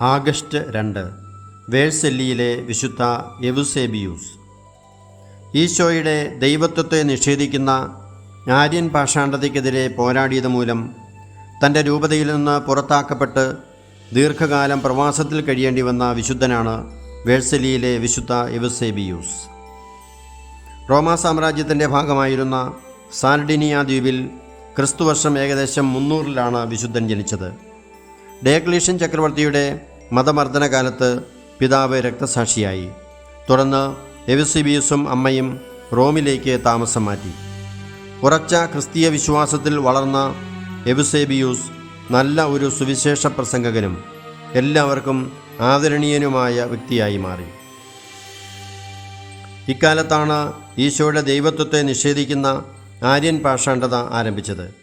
August രണ്ട് വേഴ്സെല്ലിയിലെ വിശുദ്ധ Eusebius. ഈശോയുടെ ദൈവത്വത്തെ നിഷേധിക്കുന്ന ആര്യൻ പാഷാണ്ഡതയ്ക്കെതിരെ പോരാടിയത് മൂലം തന്റെ രൂപതയിൽ നിന്ന് പുറത്താക്കപ്പെട്ട് ദീർഘകാലം പ്രവാസത്തിൽ കഴിയേണ്ടി വന്ന വിശുദ്ധനാണ് വേഴ്സലിയിലെ വിശുദ്ധ എവുസേബിയൂസ്. റോമാ സാമ്രാജ്യത്തിന്റെ ഭാഗമായിരുന്ന സാൽഡിനിയ ദ്വീപിൽ ക്രിസ്തുവർഷം ഏകദേശം മുന്നൂറിലാണ് വിശുദ്ധൻ ജനിച്ചത്. ഡേക്ലീഷ്യൻ ചക്രവർത്തിയുടെ മതമർദ്ദന കാലത്ത് പിതാവ് രക്തസാക്ഷിയായി. തുടർന്ന് എവിസിബിയസും അമ്മയും റോമിലേക്ക് താമസം മാറ്റി. ഉറച്ച ക്രിസ്തീയ വിശ്വാസത്തിൽ വളർന്ന എവിസേബിയൂസ് നല്ല ഒരു സുവിശേഷ പ്രസംഗകനും എല്ലാവർക്കും ആദരണീയനുമായ വ്യക്തിയായി മാറി. ഇക്കാലത്താണ് ഈശോയുടെ ദൈവത്വത്തെ നിഷേധിക്കുന്ന ആര്യൻ പാഷാണ്ഡത ആരംഭിച്ചത്.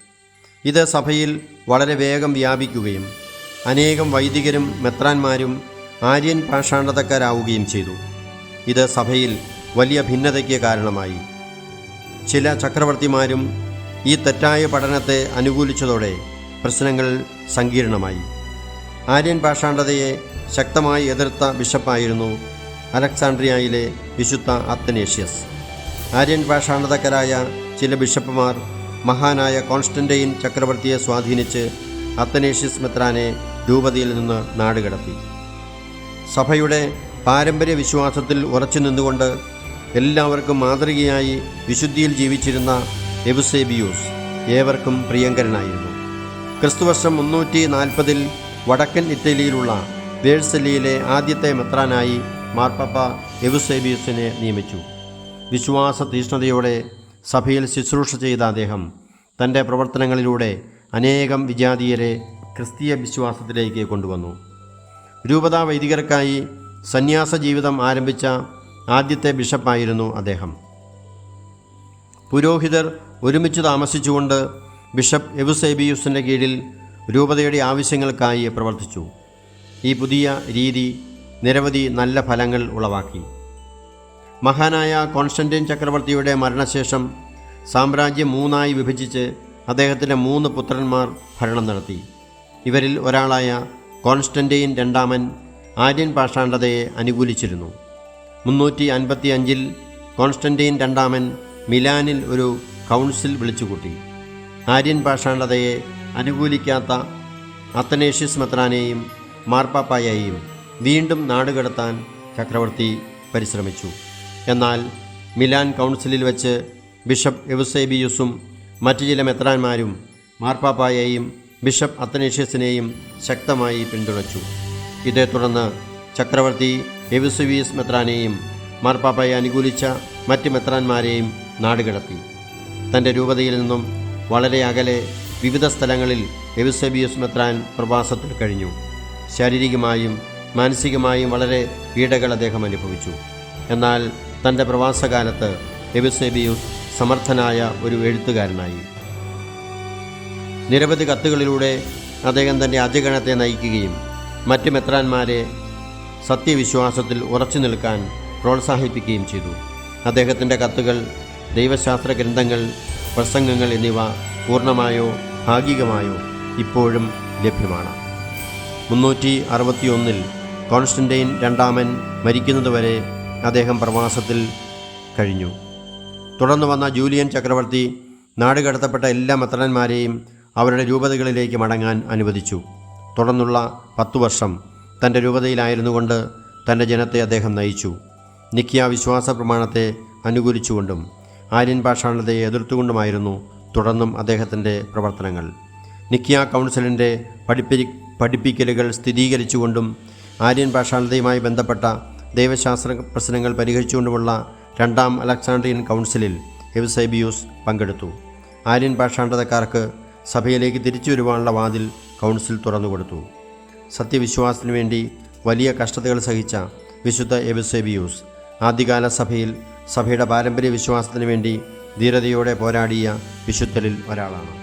ഇത് സഭയിൽ വളരെ വേഗം വ്യാപിക്കുകയും അനേകം വൈദികരും മെത്രാന്മാരും ആര്യൻ പാഷാണ്ഡതക്കാരാവുകയും ചെയ്തു. ഇത് സഭയിൽ വലിയ ഭിന്നതയ്ക്ക് കാരണമായി. ചില ചക്രവർത്തിമാരും ഈ തെറ്റായ പഠനത്തെ അനുകൂലിച്ചതോടെ പ്രശ്നങ്ങൾ സങ്കീർണമായി. ആര്യൻ പാഷാണ്ഡതയെ ശക്തമായി എതിർത്ത ബിഷപ്പായിരുന്നു അലക്സാണ്ട്രിയയിലെ വിശുദ്ധ അത്തനേഷ്യസ് ആര്യൻ പാഷാണ്ഡതക്കരായ ചില ബിഷപ്പുമാർ മഹാനായ കോൺസ്റ്റന്റൈൻ ചക്രവർത്തിയെ സ്വാധീനിച്ച് അത്തനേഷ്യസ് മെത്രാനെ രൂപതയിൽ നിന്ന് നാടുകടത്തി. സഭയുടെ പാരമ്പര്യ വിശ്വാസത്തിൽ ഉറച്ചു നിന്നുകൊണ്ട് എല്ലാവർക്കും മാതൃകയായി വിശുദ്ധിയിൽ ജീവിച്ചിരുന്ന എബുസേബിയൂസ് ഏവർക്കും പ്രിയങ്കരനായിരുന്നു. ക്രിസ്തുവർഷം മുന്നൂറ്റി നാൽപ്പതിൽ വടക്കൻ ഇറ്റലിയിലുള്ള വേഴ്സലിയിലെ ആദ്യത്തെ മെത്രാനായി മാർപ്പാപ്പ എബുസേബിയൂസിനെ നിയമിച്ചു. വിശ്വാസ തീഷ്ണതയോടെ സഭയിൽ ശുശ്രൂഷ ചെയ്ത അദ്ദേഹം തന്റെ പ്രവർത്തനങ്ങളിലൂടെ അനേകം വിജാതീയരെ ക്രിസ്തീയ വിശ്വാസത്തിലേക്ക് കൊണ്ടുവന്നു. രൂപതാ വൈദികർക്കായി സന്യാസ ജീവിതം ആരംഭിച്ച ആദ്യത്തെ ബിഷപ്പായിരുന്നു അദ്ദേഹം. പുരോഹിതർ ഒരുമിച്ച് താമസിച്ചുകൊണ്ട് ബിഷപ്പ് എബുസേബിയൂസിന്റെ കീഴിൽ രൂപതയുടെ ആവശ്യങ്ങൾക്കായി പ്രവർത്തിച്ചു. ഈ പുതിയ രീതി നിരവധി നല്ല ഫലങ്ങൾ ഉളവാക്കി. മഹാനായ കോൺസ്റ്റന്റൈൻ ചക്രവർത്തിയുടെ മരണശേഷം സാമ്രാജ്യം മൂന്നായി വിഭജിച്ച് അദ്ദേഹത്തിന്റെ മൂന്ന് പുത്രന്മാർ ഭരണം നടത്തി. ഇവരിൽ ഒരാളായ കോൺസ്റ്റന്റൈൻ രണ്ടാമൻ ആര്യൻ പാഷാണ്ഡതയെ അനുകൂലിച്ചിരുന്നു. മുന്നൂറ്റി അൻപത്തി അഞ്ചിൽ കോൺസ്റ്റന്റൈൻ രണ്ടാമൻ മിലാനിൽ ഒരു കൗൺസിൽ വിളിച്ചുകൂട്ടി. ആര്യൻ പാഷാണ്ഡതയെ അനുകൂലിക്കാത്ത അത്തനേഷ്യസ് മെത്രാനെയും മാർപ്പാപ്പായെയും വീണ്ടും നാടുകടത്താൻ ചക്രവർത്തി പരിശ്രമിച്ചു. എന്നാൽ മിലാൻ കൗൺസിലിൽ വെച്ച് ബിഷപ്പ് എവുസേബിയുസും മറ്റു ചില മെത്രാന്മാരും മാർപ്പാപ്പായെയും ബിഷപ്പ് അത്തനേഷ്യസിനെയും ശക്തമായി പിന്തുണച്ചു. ഇതേ തുടർന്ന് ചക്രവർത്തി എവിസുവിയസ് മെത്രാനെയും മാർപ്പാപ്പയെ അനുകൂലിച്ച മറ്റ് മെത്രാന്മാരെയും നാടുകടത്തി. തന്റെ രൂപതയിൽ നിന്നും വളരെ അകലെ വിവിധ സ്ഥലങ്ങളിൽ എവിസെബിയസ് മെത്രാൻ പ്രവാസത്തിൽ കഴിഞ്ഞു. ശാരീരികമായും മാനസികമായും വളരെ പീഡകൾ അദ്ദേഹം അനുഭവിച്ചു. എന്നാൽ തന്റെ പ്രവാസകാലത്ത് എബിസേബിയൂസ് സമർത്ഥനായ ഒരു എഴുത്തുകാരനായി. നിരവധി കത്തുകളിലൂടെ അദ്ദേഹം തന്റെ അജഗണത്തെ നയിക്കുകയും മറ്റ് മെത്രാന്മാരെ സത്യവിശ്വാസത്തിൽ ഉറച്ചു നിൽക്കാൻ പ്രോത്സാഹിപ്പിക്കുകയും ചെയ്തു. അദ്ദേഹത്തിന്റെ കത്തുകൾ ദൈവശാസ്ത്ര ഗ്രന്ഥങ്ങൾ പ്രസംഗങ്ങൾ എന്നിവ പൂർണമായോ ഭാഗികമായോ ഇപ്പോഴും ലഭ്യമാണ്. മുന്നൂറ്റി അറുപത്തിയൊന്നിൽ കോൺസ്റ്റന്റൈൻ രണ്ടാമൻ മരിക്കുന്നതുവരെ അദ്ദേഹം പ്രവാസത്തിൽ കഴിഞ്ഞു. തുടർന്ന് വന്ന ജൂലിയൻ ചക്രവർത്തി നാടുകടത്തപ്പെട്ട എല്ലാ മത്രന്മാരെയും അവരുടെ രൂപതകളിലേക്ക് മടങ്ങാൻ അനുവദിച്ചു. തുടർന്നുള്ള പത്തു വർഷം തന്റെ രൂപതയിലായിരുന്നു കൊണ്ട് തന്റെ ജനത്തെ അദ്ദേഹം നയിച്ചു. നിക്കിയ വിശ്വാസ പ്രമാണത്തെ അനുകൂലിച്ചുകൊണ്ടും ആര്യൻ പാഷാണതയെ എതിർത്തുകൊണ്ടുമായിരുന്നു തുടർന്നും അദ്ദേഹത്തിന്റെ പ്രവർത്തനങ്ങൾ. നിക്കിയ കൗൺസിലിന്റെ പഠിപ്പി പഠിപ്പിക്കലുകൾ സ്ഥിരീകരിച്ചുകൊണ്ടും ആര്യൻ പാഷാണതയുമായി ബന്ധപ്പെട്ട ദൈവശാസ്ത്ര പ്രശ്നങ്ങൾ പരിഹരിച്ചുകൊണ്ടുമുള്ള രണ്ടാം അലക്സാണ്ട്രിയൻ കൗൺസിലിൽ എവ്സൈബിയൂസ് പങ്കെടുത്തു. ആര്യൻ പാഷാണ്ഡതക്കാർക്ക് സഭയിലേക്ക് തിരിച്ചു വരുവാനുള്ള വാതിൽ കൗൺസിൽ തുറന്നുകൊടുത്തു സത്യവിശ്വാസത്തിനു വേണ്ടി വലിയ കഷ്ടതകൾ സഹിച്ച വിശുദ്ധ എബിസേബിയൂസ് ആദ്യകാല സഭയിൽ സഭയുടെ പാരമ്പര്യ വിശ്വാസത്തിനു വേണ്ടി ധീരതയോടെ പോരാടിയ വിശുദ്ധരിൽ ഒരാളാണ്.